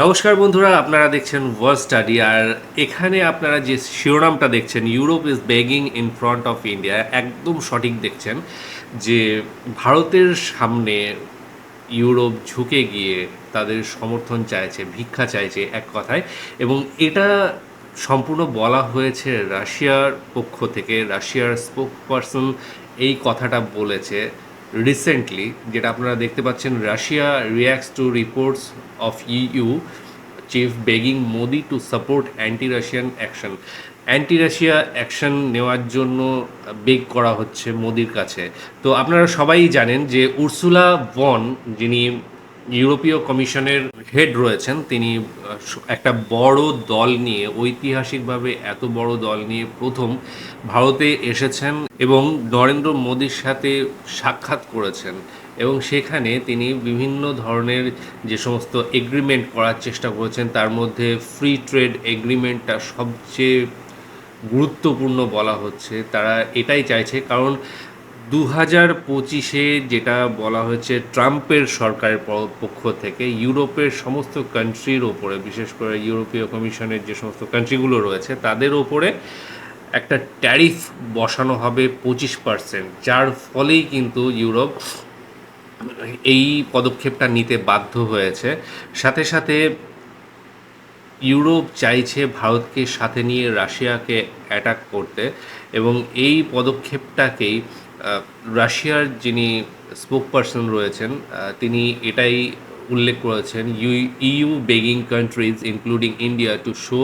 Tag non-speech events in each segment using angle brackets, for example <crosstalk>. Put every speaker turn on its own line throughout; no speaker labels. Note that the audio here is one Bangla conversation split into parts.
নমস্কার বন্ধুরা, আপনারা দেখছেন ওয়ার্ল্ড স্টাডি আর এখানে আপনারা যে শিরোনামটা দেখছেন Europe is begging in front of India একদম সঠিক দেখছেন যে ভারতের সামনে ইউরোপ ঝুঁকে গিয়ে তাদের সমর্থন চাইছে, ভিক্ষা চাইছে এক কথায় এবং এটা সম্পূর্ণ বলা হয়েছে রাশিয়ার পক্ষ থেকে, রাশিয়ার স্পোক পারসন এই কথাটা বলেছে। রিসেন্টলি যেটা আপনারা দেখতে পাচ্ছেন Russia reacts to reports of EU chief begging Modi to support anti Russian action anti Russia action নেওয়ার জন্য বেগ করা হচ্ছে মোদির কাছে। তো আপনারা সবাই জানেন যে উর্সুলা বন যিনি ইউরোপীয় কমিশনের হেড রয়েছেন। তিনি একটা বড় দল নিয়ে, ঐতিহাসিকভাবে এত বড় দল নিয়ে প্রথম ভারতে এসেছেন এবং নরেন্দ্র মোদীর সাথে সাক্ষাৎ করেছেন। এবং সেখানে তিনি বিভিন্ন ধরনের যে সমস্ত এগ্রিমেন্ট করার চেষ্টা করেছেন, তার মধ্যে ফ্রি ট্রেড এগ্রিমেন্টটা সবচেয়ে গুরুত্বপূর্ণ বলা হচ্ছে। তারা এটাই চাইছে, কারণ দু হাজার পঁচিশে যেটা বলা হয়েছে ট্রাম্পের সরকারের পক্ষ থেকে ইউরোপের সমস্ত কান্ট্রির ওপরে, বিশেষ করে ইউরোপীয় কমিশনের যে সমস্ত কান্ট্রিগুলো রয়েছে, তাদের ওপরে একটা ট্যারিফ বসানো হবে পঁচিশ পার্সেন্ট যার ফলেই কিন্তু ইউরোপ এই পদক্ষেপটা নিতে বাধ্য হয়েছে। সাথে সাথে ইউরোপ চাইছে ভারতকে সাথে নিয়ে রাশিয়াকে অ্যাটাক করতে এবং এই পদক্ষেপটাকেই রাশিয়ার যিনি স্পোক পারসন রয়েছেন আহ, তিনি এটাই উল্লেখ করেছেন you you begging countries including India to show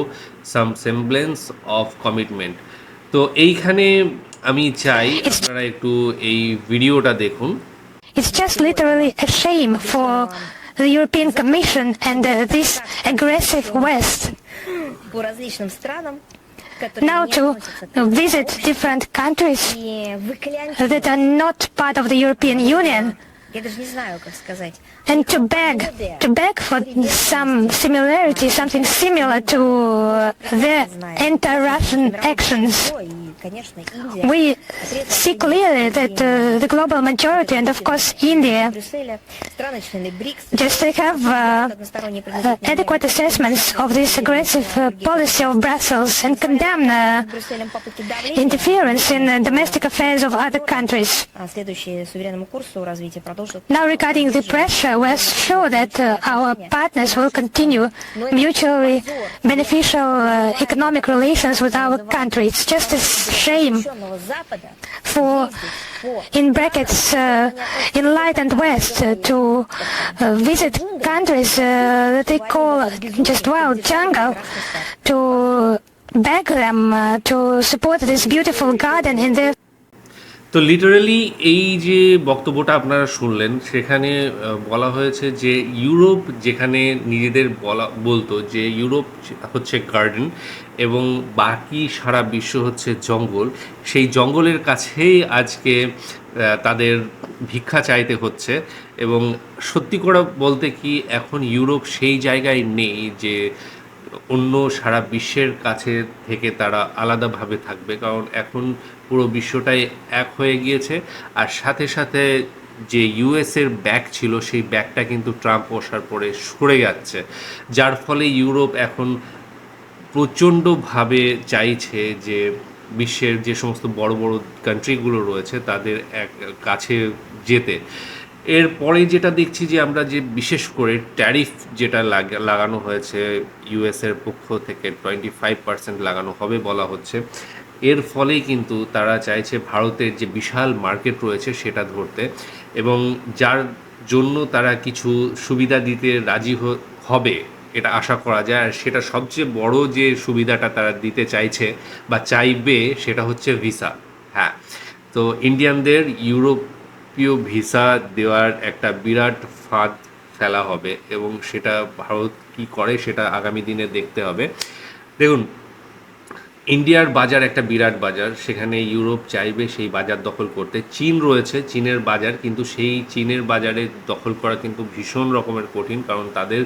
some semblance of commitment তো এইখানে আমি চাই আপনারা একটু এই ভিডিওটা দেখুন
It's just literally a shame for the European Commission and uh, this aggressive West
по различным странам, которые
now to visit different countries that are not part of the European Union and to beg, to beg for some similarity, something similar to the anti-Russian actions. We see clearly that uh, the global majority and of course India just have uh, uh, adequate assessments of this aggressive uh, policy of Brussels and condemn uh, interference in uh, domestic affairs of other countries. Now regarding the pressure, we're sure that our partners will continue mutually beneficial economic relations with our country. It's just as shame for, in brackets, uh, enlightened West uh, to uh, visit countries uh, that they call just wild jungle to beg them uh, to support this beautiful garden in their
তো লিটারালি এই যে বক্তব্যটা আপনারা শুনলেন, সেখানে বলা হয়েছে যে ইউরোপ যেখানে নিজেদের বলা, বলতো যে ইউরোপ হচ্ছে গার্ডেন এবং বাকি সারা বিশ্ব হচ্ছে জঙ্গল, সেই জঙ্গলের কাছেই আজকে তাদের ভিক্ষা চাইতে হচ্ছে এবং সত্যি করে বলতে কি এখন ইউরোপ সেই জায়গায় নেই যে অন্য সারা বিশ্বের কাছে থেকে তারা আলাদাভাবে থাকবে, কারণ এখন পুরো বিশ্বটাই এক হয়ে গিয়েছে। আর সাথে সাথে যে ইউএসের ব্যাগ ছিল, সেই ব্যাগটা কিন্তু ট্রাম্প বসার পরে সরে যাচ্ছে। যার ফলে ইউরোপ এখন প্রচণ্ডভাবে চাইছে যে বিশ্বের যে সমস্ত বড় বড় কান্ট্রিগুলো রয়েছে, তাদের এক কাছে যেতে। এরপরে যেটা দেখছি যে আমরা যে বিশেষ করে ট্যারিফ যেটা লাগা- লাগানো হয়েছে ইউএসের পক্ষ থেকে টোয়েন্টি ফাইভ পার্সেন্ট লাগানো হবে বলা হচ্ছে। এর ফলেই কিন্তু তারা চাইছে ভারতের যে বিশাল মার্কেট রয়েছে সেটা ধরতে এবং যার জন্য তারা কিছু সুবিধা দিতে রাজি হবে, এটা আশা করা যায়। আর সেটা সবচেয়ে বড় যে সুবিধাটা তারা দিতে চাইছে বা চাইবে সেটা হচ্ছে ভিসা। হ্যাঁ তো ইন্ডিয়ানদের ইউরোপীয় ভিসা দেওয়ার একটা বিরাট ফাঁদ ফেলা হবে এবং সেটা ভারত কি করে সেটা আগামী দিনে দেখতে হবে। দেখুন, ইন্ডিয়ার বাজার একটা বিরাট বাজার, সেখানে ইউরোপ চাইবে সেই বাজার দখল করতে। চীন রয়েছে, চীনের বাজার, কিন্তু সেই চীনের বাজারে দখল করা কিন্তু ভীষণ রকমের কঠিন, কারণ তাদের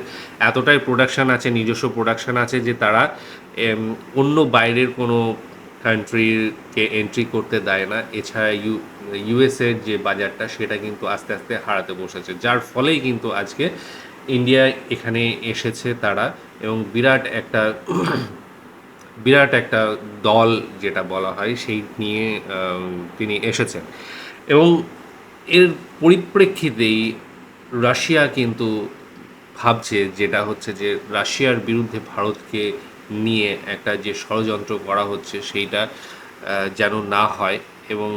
এতটাই প্রোডাকশান আছে, নিজস্ব প্রোডাকশান আছে যে তারা অন্য বাইরের কোনো কান্ট্রিকে এন্ট্রি করতে দেয় না, এছাড়া ইউ ইউএসএর যে বাজারটা, সেটা কিন্তু আস্তে আস্তে হারাতে বসেছে। যার ফলেই কিন্তু আজকে ইন্ডিয়া এখানে এসেছে তারা এবং বিরাট একটা <coughs> বিরাট একটা দল যেটা বলা হয়, সেই নিয়ে তিনি এসেছেন। এবং এর পরিপ্রেক্ষিতেই রাশিয়া কিন্তু ভাবছে, যেটা হচ্ছে যে রাশিয়ার বিরুদ্ধে ভারতকে নিয়ে একটা যে ষড়যন্ত্র করা হচ্ছে সেইটা যেন না হয় এবং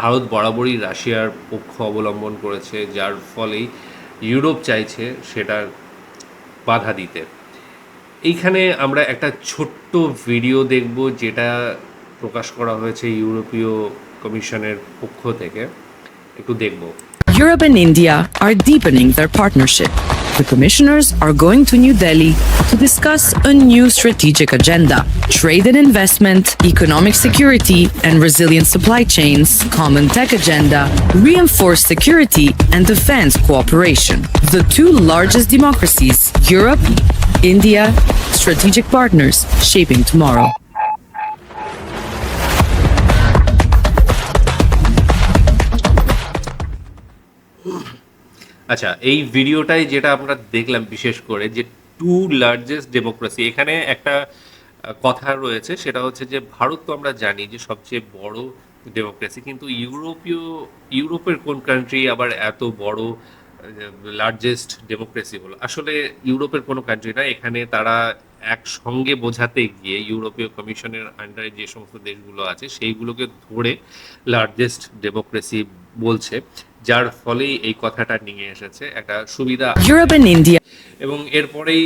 ভারত বরাবরই রাশিয়ার পক্ষ অবলম্বন করেছে, যার ফলেই ইউরোপ চাইছে সেটার বাধা দিতে। এইখানে আমরা একটা ছোট্ট ভিডিও দেখব যেটা প্রকাশ করা হয়েছে ইউরোপীয় কমিশনের পক্ষ থেকে। একটু দেখব।
Europe and India are deepening their. The commissioners are going to New Delhi to discuss a new strategic agenda trade and investment, economic security, and resilient supply chains, common tech agenda, reinforced security, and defense cooperation. The two largest democracies, Europe, India, strategic partners shaping tomorrow.
আচ্ছা এই ভিডিওটাই যেটা আমরা দেখলাম বিশেষ করে যে টু লার্জেস্ট ডেমোক্রেসি এখানে একটা কথা রয়েছে, সেটা হচ্ছে যে ভারত তো আমরা জানি যে সবচেয়ে বড় ডেমোক্রেসি কিন্তু ইউরোপীয়, ইউরোপের কোন কান্ট্রি আবার এত বড় লার্জেস্ট ডেমোক্রেসি হলো আসলে ইউরোপের কোনো কান্ট্রি না, এখানে তারা একসঙ্গে বোঝাতে গিয়ে ইউরোপীয় কমিশনের আন্ডারে যে সমস্ত দেশগুলো আছে, সেইগুলোকে ধরে লার্জেস্ট ডেমোক্রেসি বলছে। যার ফলেই এই কথাটা নিয়ে এসেছে একটা সুবিধা।
And India
এবং এরপরেই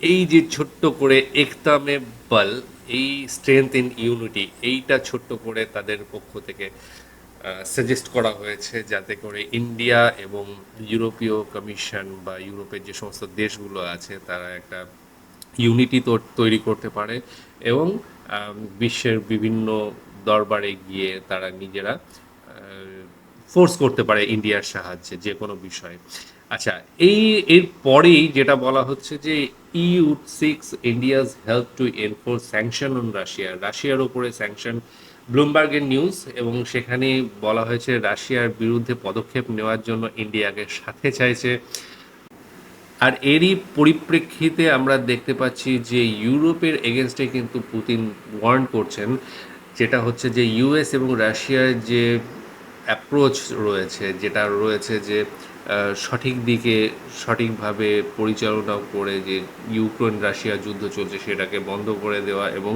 এই যে ছোট্ট করে একতা মে বল এই স্ট্রেংথ ইন ইউনিটি এইটা ছোট্ট করে তাদের পক্ষ থেকে সাজেস্ট করা হয়েছে যাতে করে ইন্ডিয়া এবং ইউরোপীয় কমিশন বা ইউরোপের যে সমস্ত দেশগুলো আছে তারা একটা ইউনিটি তো তৈরি করতে পারে এবং বিশ্বের বিভিন্ন দরবারে গিয়ে তারা নিজেরা ফোর্স করতে পারে ইন্ডিয়ার সাহায্যে যে কোনো বিষয়ে। আচ্ছা এই, এর পরেই যেটা বলা হচ্ছে যে EU seeks India's help to enforce sanction on Russia রাশিয়ার ওপরে স্যাংশন ব্লুমবার্গের নিউজ এবং সেখানে বলা হয়েছে রাশিয়ার বিরুদ্ধে পদক্ষেপ নেওয়ার জন্য ইন্ডিয়াকে সাথে চাইছে। আর এরই পরিপ্রেক্ষিতে আমরা দেখতে পাচ্ছি যে ইউরোপের এগেনস্টে কিন্তু পুতিন ওয়ার্ন করছেন, যেটা হচ্ছে যে ইউএস এবং রাশিয়ার যে অ্যাপ্রোচ রয়েছে, যেটা রয়েছে যে সঠিক দিকে সঠিকভাবে পরিচালনা করে যে ইউক্রেন রাশিয়া যুদ্ধ চলছে, সেটাকে বন্ধ করে দেওয়া এবং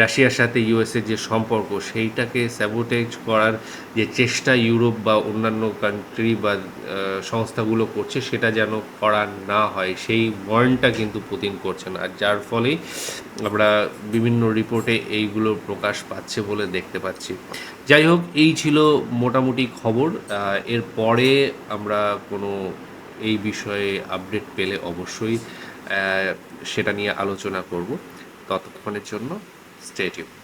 রাশিয়ার সাথে ইউএসের যে সম্পর্ক, সেইটাকে স্যাবোটেজ করার যে চেষ্টা ইউরোপ বা অন্যান্য কান্ট্রি বা সংস্থাগুলো করছে, সেটা যেন করা না হয়, সেই ওয়ার্নটা কিন্তু পুতিন করছেন আর যার ফলেই আমরা বিভিন্ন রিপোর্টে এইগুলো প্রকাশ পাচ্ছে বলে দেখতে পাচ্ছি। যাই হোক, এই ছিল মোটামুটি খবর। এর পরে আমরা কোনো এই বিষয়ে আপডেট পেলে অবশ্যই সেটা নিয়ে আলোচনা করব। ততক্ষণের জন্য স্টে টিউনড